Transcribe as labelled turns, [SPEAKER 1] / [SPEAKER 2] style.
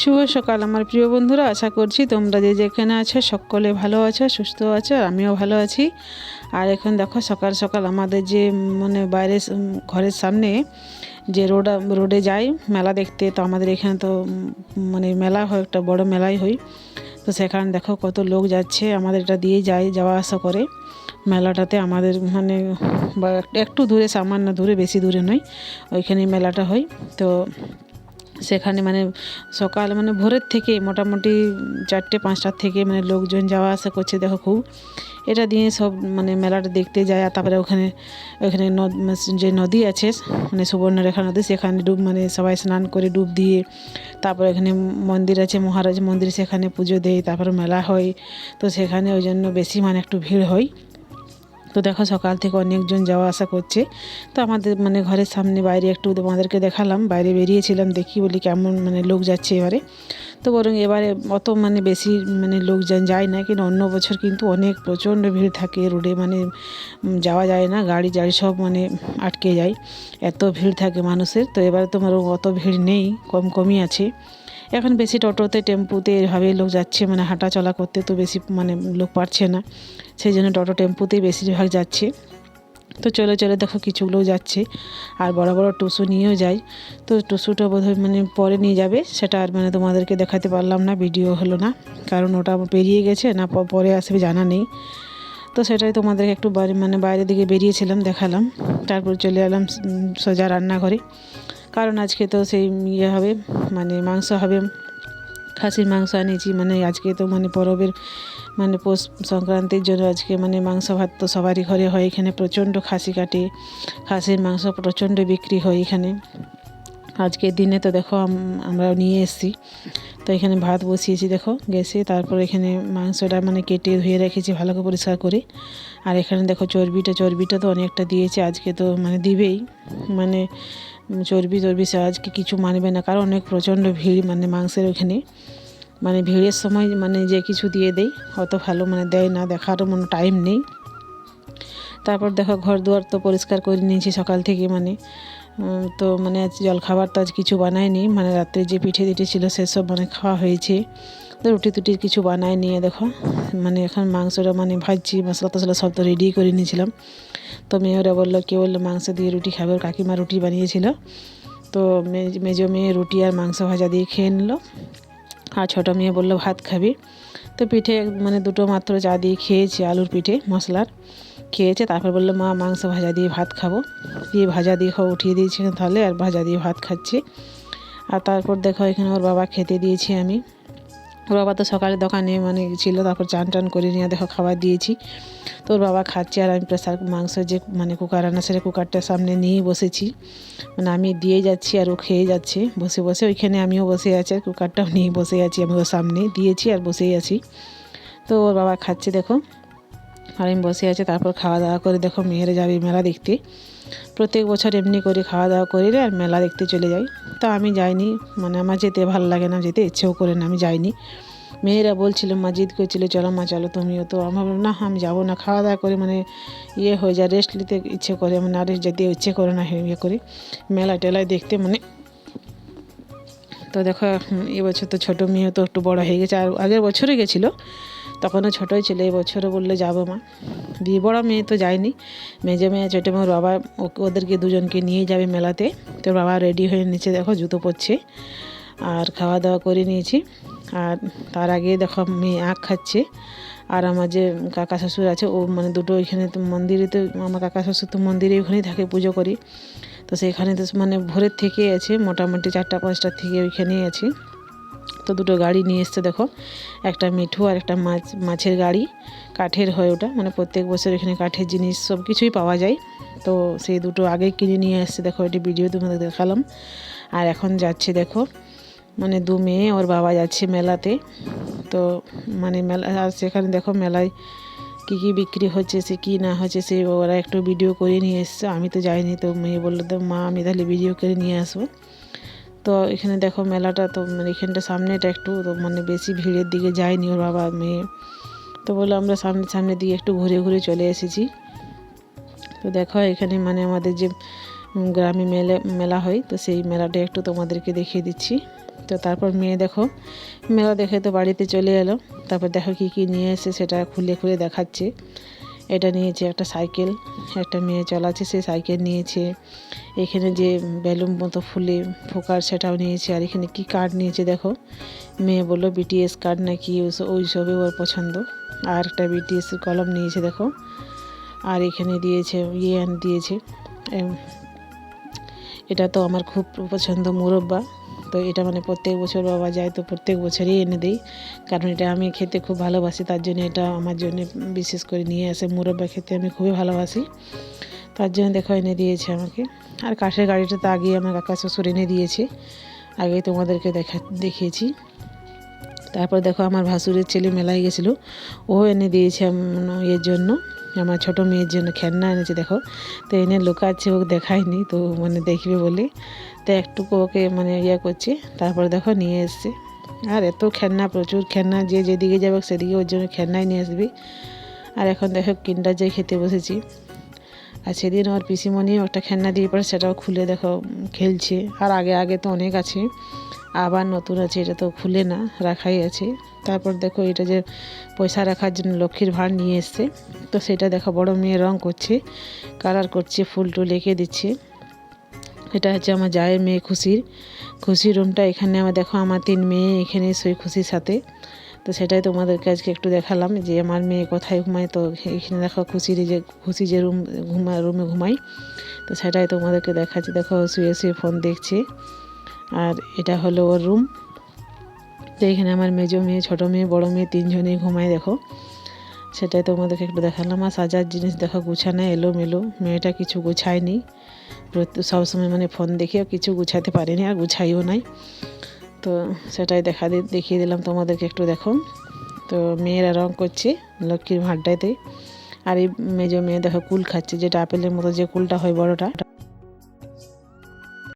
[SPEAKER 1] শুভ সকাল, আমার প্রিয় বন্ধুরা। আশা করছি তোমরা যে যেখানে আছো, সকলে ভালো আছো, সুস্থ আছো, আর আমিও ভালো আছি। আর এখন দেখো, সকাল সকাল আমাদের যে মানে বাইরে ঘরের সামনে যে রোড, রোডে যাই, মেলা দেখতে, তো আমাদের এখানে তো মানে মেলা হয়, একটা বড় মেলাই হয়। তো সেখানে দেখো কত লোক যাচ্ছে, আমাদের এটা দিয়ে যায় যাওয়া আসা করে। মেলাটাতে আমাদের মানে একটু দূরে, সামান্য দূরে, বেশি দূরে নয় ওইখানে মেলাটা হয়। তো সেখানে মানে সকাল মানে ভোরের থেকে মোটামুটি চারটে, পাঁচটার থেকে মানে লোকজন যাওয়া আসা করছে, দেখো খুব। এটা দিয়ে সব মানে মেলাটা দেখতে যায়, আর তারপরে ওখানে ওখানে যে নদী আছে মানে সুবর্ণরেখা নদী, সেখানে ডুব মানে সবাই স্নান করে ডুব দিয়ে, তারপরে এখানে মন্দির আছে, মহারাজ মন্দির, সেখানে পুজো দেয়, তারপরে মেলা হয়। তো সেখানে ওই জন্য বেশি মানে একটু ভিড় হয়। তো দেখো সকাল থেকে অনেকজন যাওয়া আসা করছে। তো আমাদের মানে ঘরের সামনে বাইরে একটু তোমাদেরকে দেখালাম, বাইরে বেরিয়েছিলাম দেখি বলি কেমন মানে লোক যাচ্ছে এবারে। তো বরং এবারে অত মানে বেশি মানে লোকজন যায় না, কিন্তু অন্য বছর কিন্তু অনেক প্রচণ্ড ভিড় থাকে রোডে মানে যাওয়া যায় না, গাড়ি গাড়ি সব মানে আটকে যায়, এত ভিড় থাকে মানুষের। তো এবারে তোমার অত ভিড় নেই, কম কমই আছে। এখন বেশি টোটোতে, টেম্পুতে এভাবে লোক যাচ্ছে মানে হাঁটা চলা করতে তো বেশি মানে লোক পারছে না। সেই জন্য টোটো টেম্পুতেই বেশিরভাগ যাচ্ছে। তো চলে চলে দেখো কিছু লোক যাচ্ছে। আর বড় বড় টুসু নিয়েও যায় তো টুসুটা বোধহয় মানে পরে নিয়ে যাবে। সেটা আর মানে তোমাদেরকে দেখাতে পারলাম না, ভিডিও হলো না। কারণ ওটা পেরিয়ে গেছে, না পরে আসবে জানা নেই। তো সেটাই তোমাদেরকে একটু মানে বাইরের দিকে বেরিয়েছিলাম, দেখালাম। তারপর চলে এলাম সোজা রান্নাঘরে। কারণ আজকে তো সেই ইয়ে হবে মানে মাংস হবে, খাসির মাংস আনিয়েছি মানে আজকে তো মানে পরবের মানে পৌষ সংক্রান্তির জন্য আজকে মানে মাংস ভাত তো সবারই ঘরে হয়, এখানে প্রচণ্ড খাসি কাটে, খাসির মাংস প্রচণ্ড বিক্রি হয় এখানে। আজকের দিনে তো দেখো আমরা নিয়ে এসেছি, তো এখানে ভাত বসিয়েছি দেখো গ্যাসে তারপর এখানে মাংসটা মানে কেটে ধুয়ে রেখেছি ভালো করে পরিষ্কার করে। আর এখানে দেখো চর্বিটা চর্বিটা তো অনেকটা দিয়েছে, আজকে তো মানে দিবেই মানে চর্বি চর্বি সে আজকে কিছু মানবে না, কারণ অনেক প্রচণ্ড ভিড় মানে মাংসের ওখানে। মানে ভিড়ের সময় মানে যে কিছু দিয়ে দেয় অত ভালো মানে দেয় না, দেখারও মানে টাইম নেই। তারপর দেখো ঘর দুয়ার তো পরিষ্কার করে নিয়েছি সকাল থেকে মানে। তো মানে জলখাবার তো আজ কিছু বানায়নি মানে রাত্রে যে পিঠে দিঠে ছিল সেসব মানে খাওয়া হয়েছে। তো রুটি টুটি কিছু বানায় নিয়ে দেখো। মানে এখন মাংসটা মানে ভাজছি মশলা টশলা সব তো রেডি করে নিয়েছিলাম। তো মেয়েরা বলল কেউ বলল, মাংস দিয়ে রুটি খাবে? ওর কাকিমা রুটি বানিয়েছিল। তো মেজো মেয়ে রুটি আর মাংস ভাজা দিয়ে খেয়ে নিলো। আর ছোটো মেয়ে বলল, ভাত খাবি? তো পিঠে মানে দুটো মাত্র চা দিয়ে খেয়েছি, আলুর পিঠে, মশলার। খেয়েছে, তারপর বলল, মা, মাংস ভাজা দিয়ে ভাত খাব। দিয়ে ভাজা দিয়ে খাওয়া উঠিয়ে দিয়েছি তাহলে আর ভাজা দিয়ে ভাত খাচ্ছি। আর তারপর দেখো, এখানে ওর বাবা খেতে দিয়েছি আমি। ওর বাবা তো সকালে দোকানে মানে ছিল, তারপর চান টান করে নিয়ে দেখো খাবার দিয়েছি। তো ওর বাবা খাচ্ছে আর আমি প্রেসার মাংস যে মানে কুকার রান্না সেটা কুকারটার সামনে নিয়েই বসেছি। মানে আমি দিয়ে যাচ্ছি আর ও খেয়ে যাচ্ছে, বসে বসে ওইখানে আমিও বসে আছি আর কুকারটাও নিয়ে বসে আছি, আমি ওর সামনে দিয়েছি আর বসেই আছি। তো ওর বাবা খাচ্ছে দেখো, আর আমি বসে আছি, তারপর খাওয়া দাওয়া করে দেখো মেয়েরা যাবে মেলা দেখতে। প্রত্যেক বছর এমনি করে খাওয়া দাওয়া করে আর মেলা দেখতে চলে যাই। তো আমি যাইনি। মানে আমার যেতে ভালো লাগে না যেতে ইচ্ছেও করে না আমি যাইনি। মেয়েরা বলছিল মা জিদ করছিল চলো মা চলো তুমিও তো। আমার বললাম, না আমি যাব না। খাওয়া দাওয়া করে মানে ইয়ে হয়ে যায় রেস্ট নিতে ইচ্ছে করে মানে আর যেতে ইচ্ছে করে না ইয়ে করে। মেলা টেলায় দেখতে মানে তো দেখো এবছর তো ছোটো মেয়ে তো একটু বড় হয়ে গেছে। আর আগের বছরে গেছিল। তখনও ছোটোই ছিল, এই বছরও বললে যাব মা। দিয়ে বড় মেয়ে তো যায়নি। মেজে মেয়ে ছোটো মেয়ের বাবা ওদেরকে দুজনকে নিয়ে যাবে মেলাতে। তোর বাবা রেডি হয়ে নিচে দেখো জুতো পরছে, আর খাওয়া দাওয়া করে নিয়েছি। আর তার আগে দেখো মেয়ে আখ খাচ্ছে, আর আমার যে কাকা শ্বশুর আছে, ও মানে দুটো ওইখানে তো মন্দিরে তো, আমার কাকা শ্বশুর তো মন্দিরে ওখানেই থাকে পুজো করি। তো সেখানে তো মানে ভোরের থেকে আছে, মোটামুটি চারটা পাঁচটার থেকে ওইখানেই আছে। তো দুটো গাড়ি নিয়ে এসছে, দেখো। একটা মিঠু আর একটা মাছ, মাছের গাড়ি, কাঠের হয় ওটা। মানে প্রত্যেক বছর এখানে কাঠের জিনিস সব কিছুই পাওয়া যায়। তো সেই দুটো আগে কিনে নিয়ে এসছে, দেখো, এটি ভিডিও তোমাদের দেখালাম। আর এখন যাচ্ছে, দেখো মানে দু মেয়ে, ওর বাবা যাচ্ছে মেলাতে। তো মানে মেলা, আর সেখানে দেখো মেলায় কী কী বিক্রি হচ্ছে, সে কী না হচ্ছে, সে ওরা একটু ভিডিও করে নিয়ে এসছে। আমি তো যাইনি, তো মেয়ে বলল, তো মা, আমি তাহলে ভিডিও করে নিয়ে আসব। তো এখানে দেখো মেলাটা তো মানে এখানটা সামনেটা একটু তো মানে বেশি ভিড়ের দিকে যায়নি ওর বাবা, মেয়ে। তো বলল আমরা সামনে সামনে দিকে একটু ঘুরে ঘুরে চলে এসেছি। তো দেখো এখানে মানে আমাদের যে গ্রামে মেলে, মেলা হয়, তো সেই মেলাটা একটু তোমাদেরকে দেখিয়ে দিচ্ছি। তো তারপর মেয়ে দেখো, মেলা দেখে তো বাড়িতে চলে এলো। তারপর দেখো কি কি নিয়ে এসে সেটা খুলে খুলে দেখাচ্ছে। এটা নিয়েছে একটা সাইকেল, একটা মেয়ে চলাচ্ছে, সে সাইকেল নিয়েছে। এখানে যে বেলুন মতো ফুলে ফোকার সেটাও নিয়েছে, আর এখানে কি কার্ড নিয়েছে দেখো। মেয়ে বলল বিটিএস কার্ড নাকি ওই সবে ওর পছন্দ। আর একটা বিটিএস কলম নিয়েছে দেখো। আর এখানে দিয়েছে ইয়ে দিয়েছে এটা তো আমার খুব পছন্দ মুরব্বা। তো এটা মানে প্রত্যেক বছর বাবা যায় তো প্রত্যেক বছরই এনে দিই। কারণ এটা আমি খেতে খুব ভালোবাসি, তার জন্য এটা আমার জন্য বিশেষ করে নিয়ে আসে। মুরব্বা খেতে আমি খুবই ভালোবাসি। তার জন্য দেখো এনে দিয়েছে আমাকে। আর কাঠের গাড়িটা তো আগেই আমার কাকা শ্বশুর এনে দিয়েছে। আগেই তোমাদেরকে দেখা, দেখিয়েছি। তারপর দেখো আমার ভাসুরের ছেলে মেলায় গেছিল। ও এনে দিয়েছে এর জন্য, আমার ছোট মেয়ের জন্য খেলনা এনেছে, দেখো। তো এনে লুকাচ্ছে, ওকে দেখায়নি, তো মানে দেখবে বলে। তো একটুকু ওকে মানে ইয়ে করছে, তারপর দেখো নিয়ে এসছে। আর এত খেলনা, প্রচুর খেলনা, যে যেদিকে যাবে সেদিকে ওর জন্য খেলনাই নিয়ে আসবে। আর এখন দেখো কিন্ডার যে খেতে বসেছি। আর সেদিন ওর পিসিমণিও একটা খেলনা দিয়ে পরে সেটাও খুলে দেখো খেলছে। আর আগে আগে তো অনেক আছে। আবার নতুন আছে, এটা তো খুলে না, রাখাই আছে। তারপর দেখো এটা যে পয়সা রাখার জন্য লক্ষ্মীর ভাঁড় নিয়ে এসছে। তো সেটা দেখো, বড় মেয়ে রং করছে, কালার করছে, ফুল টুল এঁকে দিচ্ছে। এটা হচ্ছে আমার জায়ের মেয়ে খুশির। খুশির রুমটা এখানে আমার দেখো, আমার তিন মেয়ে এখানে শোয় খুশির সাথে। তো সেটাই তোমাদেরকে আজকে একটু দেখালাম যে আমার মেয়ে কোথায় ঘুমায়। তো এখানে দেখো, খুশির যে, খুশি যে রুম, ঘুমা, রুমে ঘুমাই তো সেটাই তোমাদেরকে দেখাচ্ছি। দেখো, শুয়ে শুয়ে ফোন দেখছে। আর এটা হলো ওর রুম। তো এখানে আমার মেজো মেয়ে, ছোটো মেয়ে, বড়ো মেয়ে তিনজনেই ঘুমায়, দেখো। সেটাই তোমাদেরকে একটু দেখালাম। আর সাজার জিনিস দেখো, গুছানো এলো মেলো মেয়েটা কিছু গুছায়নি। সবসময় মানে ফোন দেখেও কিছু গুছাতে পারেনি, আর গুছাইও নাই। তো সেটাই দেখা দেখিয়ে দিলাম তোমাদেরকে একটু দেখো। তো মেয়েরা রং করছে লক্ষ্মীর ভাঁড়টাতে আর এই মেজো মেয়ে দেখো কুল খাচ্ছে, যেটা আপেলের মতো যে কুলটা হয় বড়টা।